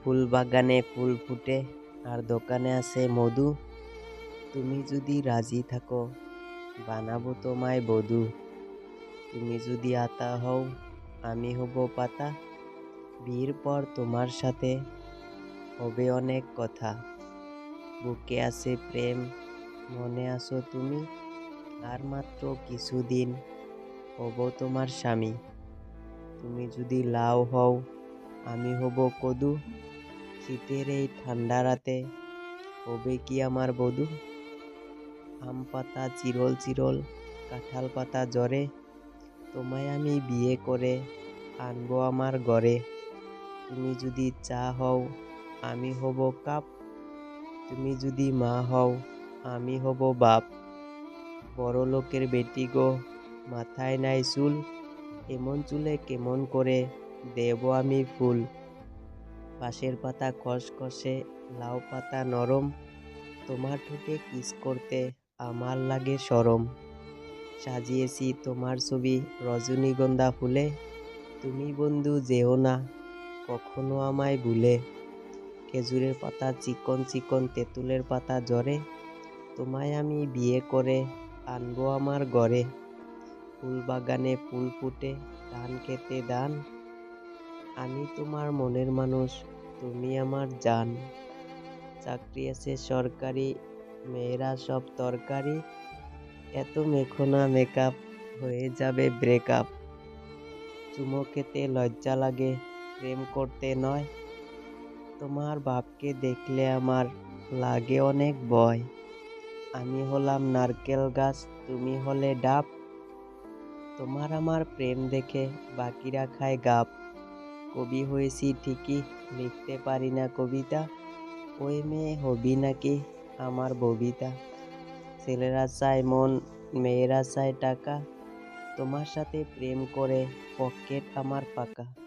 ফুল বাগানে ফুল ফুটে, আর দোকানে আছে মধু। তুমি যদি রাজি থাকো, বানাবো তোমায় বধু। তুমি যদি আতা হও, আমি হব পাতা। বিয়ের পর তোমার সাথে হবে অনেক কথা। বুকে আছে প্রেম, মনে আসো তুমি, আর মাত্র কিছুদিন হব তোমার স্বামী। তুমি যদি লাউ হও আমি হব কদু। শীতের এই ঠান্ডা রাতে হবে কি আমার বধূ? আম পাতা চিরল চিরল, কাঁঠাল পাতা জ্বরে, তোমায় আমি বিয়ে করে আনব আমার ঘরে। তুমি যদি চা হও, আমি হব কাপ। তুমি যদি মা হও, আমি হব বাপ। বড় লোকের বেটি গো, মাথায় নাই চুল এমন চুলে কেমন করে দেব আমি ফুল। বাঁশের পাতা খসখসে, লাউ পাতা নরম। তোমার ঠোঁটে কিস করতে আমার লাগে সরম। সাজিয়েছি তোমার ছবি রজনীগন্ধা ফুলে। তুমি বন্ধু যেও না, কখনো আমায় ভুলে। খেজুরের পাতা চিকন চিকন, তেঁতুলের পাতা জ্বরে। তোমায় আমি বিয়ে করে আনব আমার ঘরে। ফুল বাগানে ফুল ফুটে, ধান খেতে দান আমি তোমার মনের মানুষ, তুমি আমার জান। চাকরি আছে সরকারি, মেয়েরা সব তরকারি। এত মেখো না মেকআপ, হয়ে যাবে ব্রেকআপ। চুমো খেতে লজ্জা লাগে, প্রেম করতে নয়। তোমার বাপকে দেখলে আমার লাগে অনেক ভয়। আমি হলাম নারকেল গাছ, তুমি হলে ডাব। তোমার আমার প্রেম দেখে বাকিরা খায় গাপ কবি হয়েছি, ঠিকই লিখতে পারি না কবিতা। ওই মেয়ে হবি নাকি আমার ববিতা? ছেলেরা চায় মন, মেয়েরা চায় টাকা। তোমার সাথে প্রেম করে পকেট আমার ফাঁকা